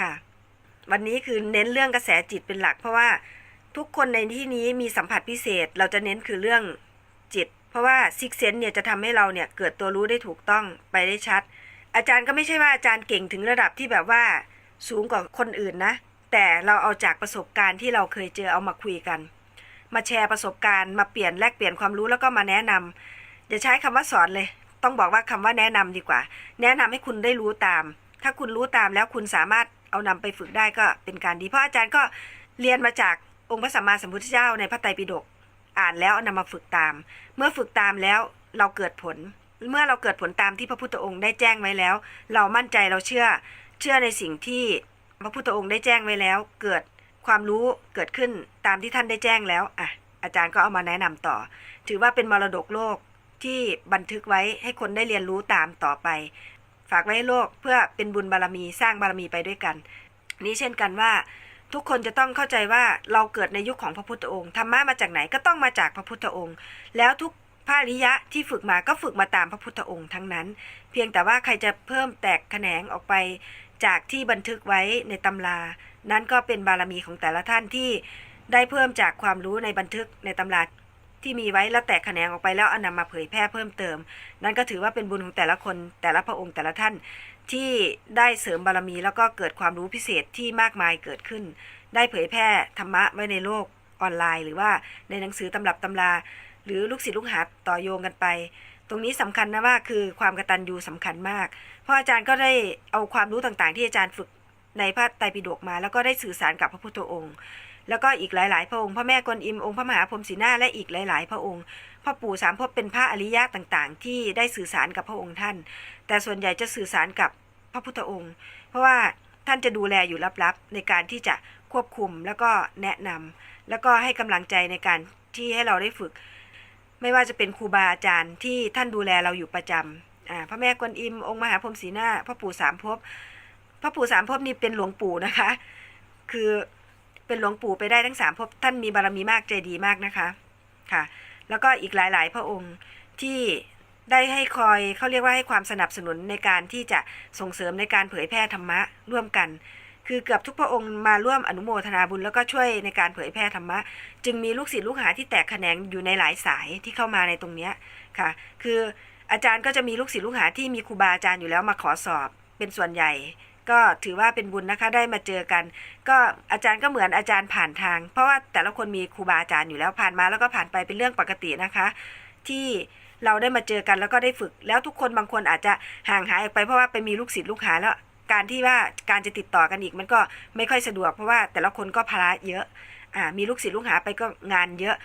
ค่ะ วันนี้คือเน้นเรื่องกระแสจิตเป็นหลัก เพราะว่าทุกคนในที่นี้มีสัมผัสพิเศษ เราจะเน้นคือเรื่องจิต เพราะว่าซิกเซนเนี่ยจะทำให้เราเนี่ยเกิดตัวรู้ได้ถูกต้องไปได้ชัด อาจารย์ก็ไม่ใช่ว่าอาจารย์เก่งถึงระดับที่แบบว่าสูงกว่าคนอื่นนะ แต่เราเอาจากประสบการณ์ที่เราเคยเจอเอามาคุยกัน มาแชร์ประสบการณ์มาเปลี่ยนแลกเปลี่ยนความรู้แล้วก็มาแนะนำอย่าใช้คำว่าสอนเลย ต้องบอกว่าคำว่าแนะนำดีกว่า แนะนำให้คุณได้รู้ตาม ถ้าคุณรู้ตามแล้วคุณสามารถ เอานำไปฝึกได้ก็เป็นการดี เพราะอาจารย์ก็เรียนมาจากองค์พระสัมมาสัมพุทธเจ้าในพระไตรปิฎกอ่านแล้วเอานำมาฝึกตาม เมื่อฝึกตามแล้วเราเกิดผล เมื่อเราเกิดผลตามที่พระพุทธองค์ได้แจ้งไว้แล้ว เรามั่นใจเราเชื่อเชื่อในสิ่งที่พระพุทธองค์ได้แจ้งไว้แล้ว เกิดความรู้เกิดขึ้นตามที่ท่านได้แจ้งแล้วอะอาจารย์ก็เอามาแนะนำต่อ ถือว่าเป็นมรดกโลกที่บันทึกไว้ให้คนได้เรียนรู้ตามต่อไป ฝากไว้ให้โลกเพื่อเป็นบุญบารมีสร้างบารมีไปด้วยกัน นี้เช่นกันว่าทุกคนจะต้องเข้าใจว่าเราเกิดในยุคของพระพุทธองค์ธรรมะมาจากไหนก็ต้องมาจากพระพุทธองค์ แล้วทุกภาริยะที่ฝึกมาก็ฝึกมาตามพระพุทธองค์ทั้งนั้น เพียงแต่ว่าใครจะเพิ่มแตกแขนงออกไปจากที่บันทึกไว้ในตำรา นั้นก็เป็นบารมีของแต่ละท่านที่ได้เพิ่มจากความรู้ในบันทึกในตำรา ที่มีไว้แล้วแตกแขนงออกไปแล้วอนำมาเผยแพร่เพิ่มเติม นั่นก็ถือว่าเป็นบุญของแต่ละคนแต่ละพระองค์แต่ละท่านที่ได้เสริมบารมีแล้วก็เกิดความรู้พิเศษที่มากมายเกิดขึ้น ได้เผยแพร่ธรรมะไว้ในโลกออนไลน์ หรือว่าในหนังสือตำรับตำรา หรือลูกศิษย์ลูกหาต่อโยงกันไป ตรงนี้สำคัญนะว่าคือความกระตัญญูสำคัญมาก เพราะอาจารย์ก็ได้เอาความรู้ต่างๆ ที่อาจารย์ฝึกในพระไตรปิฎกมา แล้วก็ได้สื่อสารกับพระพุทธองค์ แล้วก็อีกหลายๆ พระองค์พระแม่กวนอิมองค์พระมหาพรหมศรีนาและอีกหลาย ๆ พระองค์พ่อปู่สามภพเป็นพระอริยะต่างๆ ที่ได้สื่อสารกับพระองค์ท่าน แต่ส่วนใหญ่จะสื่อสารกับพระพุทธองค์ เพราะว่าท่านจะดูแลอยู่ลับๆ ในการที่จะควบคุมแล้วก็แนะนำแล้วก็ให้กำลังใจในการที่ให้เราได้ฝึก ไม่ว่าจะเป็นครูบาอาจารย์ที่ท่านดูแลเราอยู่ประจำพระแม่กวนอิมองค์มหาพรหมศรีนาพระปู่สามภพพระปู่สามภพนี่เป็นหลวงปู่นะคะ คือ เป็นหลวงปู่ไปได้ทั้งสามภพท่านมีบารมีมากใจดีมากนะคะค่ะ แล้วก็อีกหลาย ๆ พระองค์ที่ได้ให้คอยเขาเรียกว่าให้ความสนับสนุนในการที่จะส่งเสริมในการเผยแพร่ธรรมะร่วมกัน คือเกือบทุกพระองค์มาร่วมอนุโมทนาบุญแล้วก็ช่วยในการเผยแพร่ธรรมะ จึงมีลูกศิษย์ลูกหาที่แตกแขนงอยู่ในหลายสายที่เข้ามาในตรงนี้ค่ะ คืออาจารย์ก็จะมีลูกศิษย์ลูกหาที่มีครูบาอาจารย์อยู่แล้วมาขอสอบเป็นส่วนใหญ่ ก็ถือว่าเป็นบุญนะคะได้มาเจอกัน ก็อาจารย์ก็เหมือนอาจารย์ผ่านทาง เพราะว่าแต่ละคนมีครูบาอาจารย์อยู่แล้วผ่านมาแล้วก็ผ่านไปเป็นเรื่องปกตินะคะ ที่เราได้มาเจอกันแล้วก็ได้ฝึก แล้วทุกคนบางคนอาจจะห่างหายออกไปเพราะว่าไปมีลูกศิษย์ลูกหาแล้ว การที่ว่าการจะติดต่อกันอีกมันก็ไม่ค่อยสะดวก เพราะว่าแต่ละคนก็ภาระเยอะอ่ามีลูกศิษย์ลูกหาไปก็งานเยอะ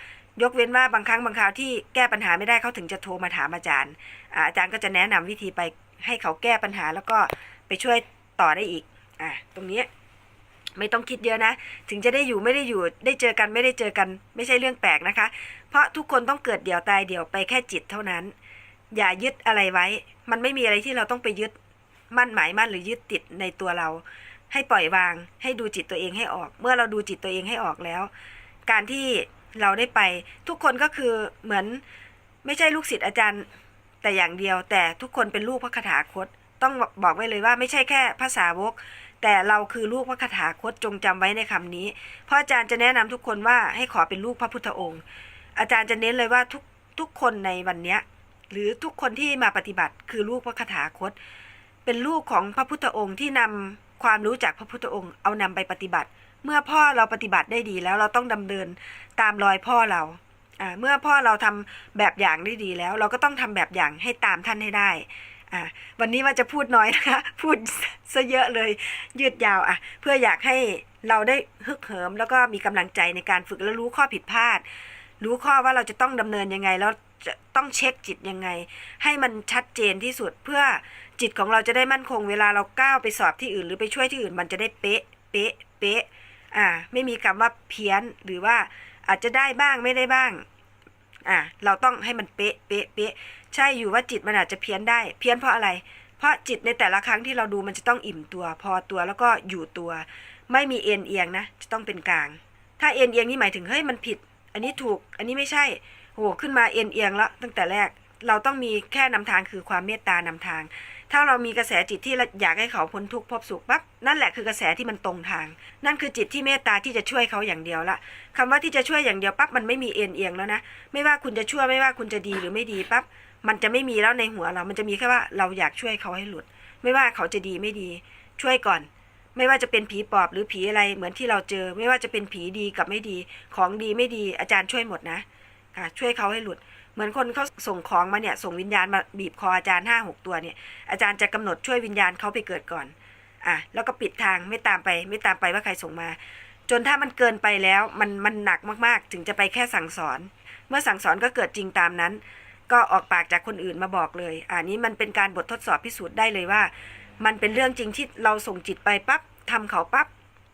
ยกเว้นว่าบางครั้งบางคราวที่แก้ปัญหาไม่ได้เขาถึงจะโทรมาถามอาจารย์อาอาจารย์ก็จะแนะนำวิธีไปให้เขาแก้ปัญหาแล้วก็ไปช่วย ต่อได้อีกอ่าตรงนี้ไม่ต้องคิดเยอะนะ ถึงจะได้อยู่ไม่ได้อยู่ได้เจอกันไม่ได้เจอกัน ไม่ใช่เรื่องแปลกนะคะ เพราะทุกคนต้องเกิดเดี่ยวตายเดี่ยวไปแค่จิตเท่านั้น อย่ายึดอะไรไว้ มันไม่มีอะไรที่เราต้องไปยึดมั่นหมายมั่นหรือยึดติดในตัวเรา ให้ปล่อยวาง ให้ดูจิตตัวเองให้ออก เมื่อเราดูจิตตัวเองให้ออกแล้ว การที่เราได้ไป ทุกคนก็คือเหมือนไม่ใช่ลูกศิษย์อาจารย์ แต่อย่างเดียวแต่ทุกคนเป็นลูกพระคาถาคต ต้องบอกไว้เลยว่าไม่ใช่แค่ภาษาวก แต่เราคือลูกพระคาถาคตจงจำไว้ในคำนี้เพราะอาจารย์จะแนะนำทุกคนว่าให้ขอเป็นลูกพระพุทธองค์ อาจารย์จะเน้นเลยว่าทุกทุกคนในวันเนี้ยหรือทุกคนที่มาปฏิบัติคือลูกพระคาถาคต เป็นลูกของพระพุทธองค์ที่นำความรู้จากพระพุทธองค์เอานำไปปฏิบัติ เมื่อพ่อเราปฏิบัติได้ดีแล้วเราต้องดำเนินตามรอยพ่อเราอ่าเมื่อพ่อเราทำแบบอย่างได้ดีแล้ว เราก็ต้องทำแบบอย่างให้ตามท่านให้ได้ อ่าวันนี้ว่าจะพูดน้อยนะคะ พูดซะเยอะเลยยืดยาวอะ เพื่ออยากให้เราได้ฮึกเหิม แล้วก็มีกำลังใจในการฝึกและรู้ข้อผิดพลาด รู้ข้อว่าเราจะต้องดำเนินยังไง แล้วจะต้องเช็คจิตยังไง ให้มันชัดเจนที่สุดเพื่อจิตของเราจะได้มั่นคง เวลาเราก้าวไปสอบที่อื่น หรือไปช่วยที่อื่น มันจะได้เป๊ะ เป๊ะ เป๊ะอ่าไม่มีคำว่าเพี้ยนหรือว่าอาจจะได้บ้างไม่ได้บ้างอ่าเราต้องให้มันเป๊ะเป๊ะเป๊ะ ใช่อยู่ว่าจิตมันอาจจะเพี้ยนได้ เพี้ยนเพราะอะไร เพราะจิตในแต่ละครั้งที่เราดูมันจะต้องอิ่มตัว พอตัวแล้วก็อยู่ตัว ไม่มีเอ็นเอียงนะ จะต้องเป็นกลาง ถ้าเอ็นเอียงนี่หมายถึงเฮ้ยมันผิด อันนี้ถูก อันนี้ไม่ใช่โหขึ้นมาเอ็นเอียงแล้วตั้งแต่แรกเราต้องมีแค่นำทางคือความเมตตานำทาง ถ้าเรามีกระแสจิตที่อยากให้เขาพ้นทุกข์พบสุขปั๊บนั่นแหละคือกระแสที่มันตรงทาง นั่นคือจิตที่เมตตาที่จะช่วยเขาอย่างเดียวละคำว่าที่จะช่วยอย่างเดียวปั๊บมันไม่มีเอ็นเอียงแล้วนะ ไม่ว่าคุณจะชั่วไม่ว่าคุณจะดีหรือไม่ดีปั๊บ มันจะไม่มีแล้วในหัวเรา มันจะมีแค่ว่าเราอยากช่วยเขาให้หลุด ไม่ว่าเขาจะดีไม่ดี ช่วยก่อน ไม่ว่าจะเป็นผีปอบหรือผีอะไรเหมือนที่เราเจอ ไม่ว่าจะเป็นผีดีกับไม่ดี ของดีไม่ดี อาจารย์ช่วยหมดนะค่ะช่วยเขาให้หลุด เหมือนคนเขาส่งของมาเนี่ย ส่งวิญญาณมาบีบคออาจารย์ห้าหกตัวเนี่ย อาจารย์จะกำหนดช่วยวิญญาณเขาไปเกิดก่อน อะ แล้วก็ปิดทางไม่ตามไป ไม่ตามไปว่าใครส่งมา จนถ้ามันเกินไปแล้วมันมันหนักมากๆ ถึงจะไปแค่สั่งสอน เมื่อสั่งสอนก็เกิดจริงตามนั้น ก็ออกปากจากคนอื่นมาบอกเลยอ่านี้มันเป็นการบททดสอบพิสูจน์ได้เลยว่า มันเป็นเรื่องจริงที่เราส่งจิตไปปั๊บทำเขาปั๊บ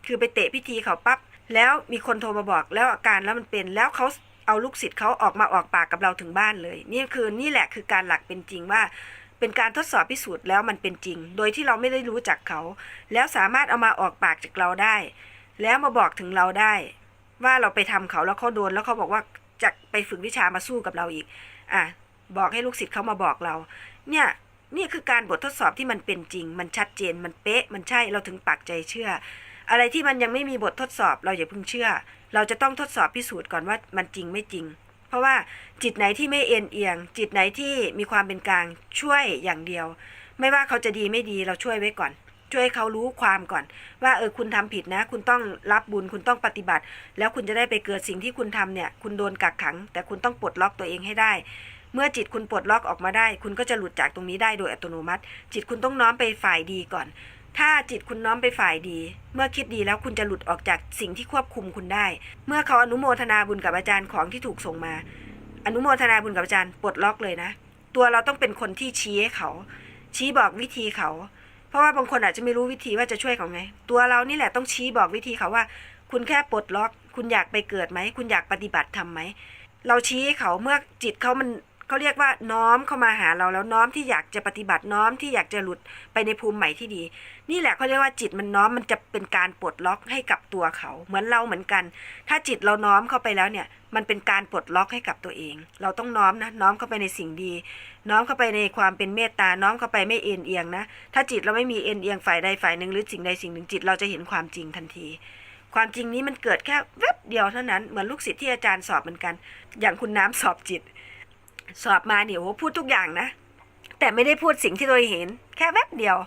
คือไปเตะพิธีเขาปั๊บแล้วมีคนโทรมาบอกแล้วอาการแล้วมันเป็นแล้วเขาเอาลูกศิษย์เขาออกมาออกปากกับเราถึงบ้านเลย นี่คือนี่แหละคือการหลักเป็นจริงว่า เป็นการทดสอบพิสูจน์แล้วมันเป็นจริง โดยที่เราไม่ได้รู้จักเขา แล้วสามารถเอามาออกปากจากเราได้ แล้วมาบอกถึงเราได้ ว่าเราไปทำเขาแล้วเขาโดนแล้วเขาบอกว่าจะไปฝึกวิชามาสู้กับเราอีก อะ บอกให้ลูกศิษย์เขามาบอกเรา เนี่ยนี่คือการบททดสอบที่มันเป็นจริง มันชัดเจนมันเป๊ะ มันใช่เราถึงปักใจเชื่อ อะไรที่มันยังไม่มีบททดสอบ เราอย่าเพิ่งเชื่อ เราจะต้องทดสอบพิสูจน์ก่อนว่ามันจริงไม่จริง เพราะว่าจิตไหนที่ไม่เอ็นเอียง จิตไหนที่มีความเป็นกลางช่วยอย่างเดียว ไม่ว่าเขาจะดีไม่ดีเราช่วยไว้ก่อน ช่วยให้เขารู้ความก่อน ว่าเออคุณทำผิดนะ คุณต้องรับบุญคุณต้องปฏิบัติ แล้วคุณจะได้ไปเกิดสิ่งที่คุณทำเนี่ย คุณโดนกักขัง แต่คุณต้องปลดล็อกตัวเองให้ได้ เมื่อจิตคุณปลดล็อกออกมาได้ คุณก็จะหลุดจากตรงนี้ได้โดยอัตโนมัติ จิตคุณต้องน้อมไปฝ่ายดีก่อน ถ้าจิตคุณน้อมไปฝ่ายดี เมื่อคิดดีแล้วคุณจะหลุดออกจากสิ่งที่ควบคุมคุณได้ เมื่อเขาอนุโมทนาบุญกับอาจารย์ของที่ถูกส่งมา อนุโมทนาบุญกับอาจารย์ปลดล็อกเลยนะ ตัวเราต้องเป็นคนที่ชี้ให้เขา ชี้บอกวิธีเขา เพราะว่าบางคนอาจจะไม่รู้วิธีว่าจะช่วยเขาไง ตัวเรานี่แหละต้องชี้บอกวิธีเขาว่า คุณแค่ปลดล็อก คุณอยากไปเกิดไหม คุณอยากปฏิบัติทำไหมเราชี้ให้เขาเมื่อจิตเขามัน เขาเรียกว่าน้อมเข้ามาหาเราแล้วน้อมที่อยากจะปฏิบัติน้อมที่อยากจะหลุดไปในภูมิใหม่ที่ดี นี่แหละเขาเรียกว่าจิตมันน้อมมันจะเป็นการปลดล็อกให้กับตัวเขา เหมือนเราเหมือนกัน ถ้าจิตเราน้อมเข้าไปแล้วเนี่ย มันเป็นการปลดล็อกให้กับตัวเอง เราต้องน้อมนะน้อมเข้าไปในสิ่งดี น้อมเข้าไปในความเป็นเมตตาน้อมเข้าไปไม่เอ็นเอียงนะถ้าจิตเราไม่มีเอ็นเอียงฝ่ายใดฝ่ายหนึ่งหรือสิ่งใดสิ่งหนึ่งจิตเราจะเห็นความจริงทันทีความจริงนี้มันเกิดแค่แวบเดียวเท่านั้นเหมือนลูกศิษย์ที่อาจารย์สอบเหมือนกัน อย่างคุณน้ำสอบจิต สอบมาเนี่ยโหพูดทุกอย่างนะ แต่ไม่ได้พูดสิ่งที่ตัวเห็น แค่แวบเดียว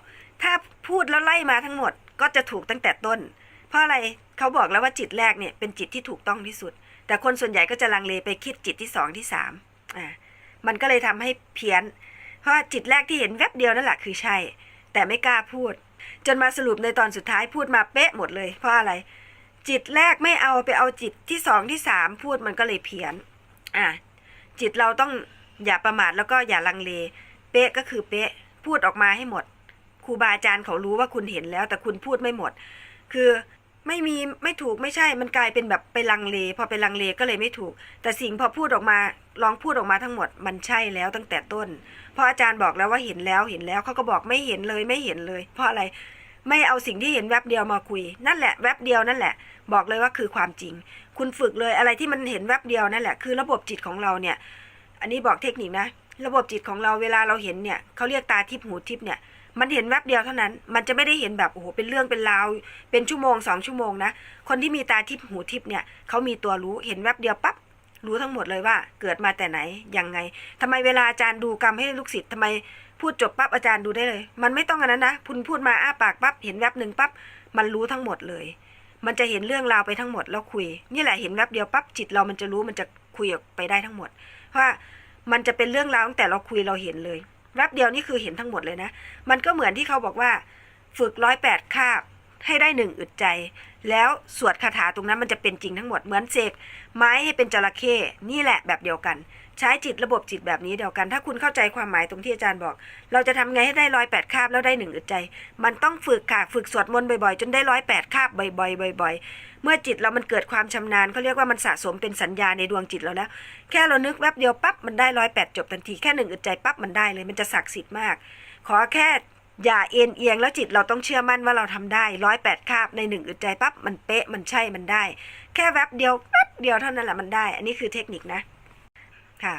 ถ้าพูดแล้วไล่มาทั้งหมด ก็จะถูกตั้งแต่ต้น เพราะอะไรเขาบอกแล้วว่าจิตแรกเนี่ยเป็นจิตที่ถูกต้องที่สุด แต่คนส่วนใหญ่ก็จะลังเลไปคิดจิตที่สองที่สามอ่ามันก็เลยทำให้เพี้ยน เพราะจิตแรกที่เห็นแวบเดียวนั่นแหละคือใช่ แต่ไม่กล้าพูด จนมาสรุปในตอนสุดท้ายพูดมาเป๊ะหมดเลย เพราะอะไร จิตแรกไม่เอาไปเอาจิตที่สองที่สามพูดมันก็เลยเพี้ยน อะ จิตเราต้องอย่าประมาทแล้วก็อย่าลังเล เป๊ะก็คือเป๊ะ พูดออกมาให้หมดครูบาอาจารย์เขารู้ว่าคุณเห็นแล้ว แต่คุณพูดไม่หมด คือไม่มีไม่ถูกไม่ใช่ มันกลายเป็นแบบไปลังเล พอไปลังเลก็เลยไม่ถูก แต่สิ่งพอพูดออกมาลองพูดออกมาทั้งหมด มันใช่แล้วตั้งแต่ต้น เพราะอาจารย์บอกแล้วว่าเห็นแล้วเห็นแล้วเขาก็บอกไม่เห็นเลยไม่เห็นเลย เพราะอะไรไม่เอาสิ่งที่เห็นแวบเดียวมาคุย นั่นแหละแวบเดียวนั่นแหละ บอกเลยว่าคือความจริง คุณฝึกเลยอะไรที่มันเห็นแวบเดียวนั่นแหละคือระบบจิตของเราเนี่ย อันนี้บอกเทคนิคนะ ระบบจิตของเราเวลาเราเห็นเนี่ยเขาเรียกตาทิพหูทิพเนี่ย มันเห็นแวบเดียวเท่านั้น มันจะไม่ได้เห็นแบบโอ้โหเป็นเรื่องเป็นราว เป็นชั่วโมงสองชั่วโมงนะคนที่มีตาทิพหูทิพเนี่ยเขามีตัวรู้เห็นแวบเดียวปั๊บรู้ทั้งหมดเลยว่าเกิดมาแต่ไหนยังไงทำไมเวลาอาจารย์ดูกรรมให้ลูกศิษย์ทำไมพูดจบปั๊บอาจารย์ดูได้เลย มันไม่ต้องอันนั้นนะคุณพูดมาอ้าปากปั๊บเห็นแวบหนึ่งปั๊บมันรู้ทั้งหมดเลย มันจะเห็นเรื่องราวไปทั้งหมดแล้วคุย นี่แหละเห็นแวบเดียวปั๊บจิตเรามันจะรู้มันจะคุยออกไปได้ทั้งหมด เพราะว่ามันจะเป็นเรื่องราวตั้งแต่เราคุยเราเห็นเลยแวบเดียวนี่คือเห็นทั้งหมดเลยนะ มันก็เหมือนที่เขาบอกว่า ฝึกร้อยแปดคาบให้ได้หนึ่งอึดใจ แล้วสวดคาถาตรงนั้นมันจะเป็นจริงทั้งหมดเหมือนเสกไม้ให้เป็นจระเข้นี่แหละแบบเดียวกัน ใช้จิตระบบจิตแบบนี้เดียวกัน ถ้าคุณเข้าใจความหมายตรงที่อาจารย์บอก เราจะทำไงให้ได้ร้อยแปดคาบแล้วได้หนึ่งอึดใจ มันต้องฝึกค่ะฝึกสวดมนต์บ่อยๆ จนได้ร้อยแปดคาบบ่อยๆบ่อยๆ เมื่อจิตเรามันเกิดความชำนาญเขาเรียกว่ามันสะสมเป็นสัญญาในดวงจิตเราแล้วแค่เรานึกแวบเดียวปั๊บมันได้ร้อยแปดจบทันทีแค่หนึ่งอึดใจปั๊บมันได้เลย มันจะศักดิ์สิทธิ์มาก ขอแค่ อย่าเอ็นเอียงแล้วจิตเราต้องเชื่อมั่นว่าเราทำได้ร้อยแปดคาบในหนึ่งอึดใจปั๊บมันเป๊ะมันใช่มันได้ แค่แวบเดียวแป๊บเดียวเท่านั้นแหละมันได้ อันนี้คือเทคนิคนะค่ะ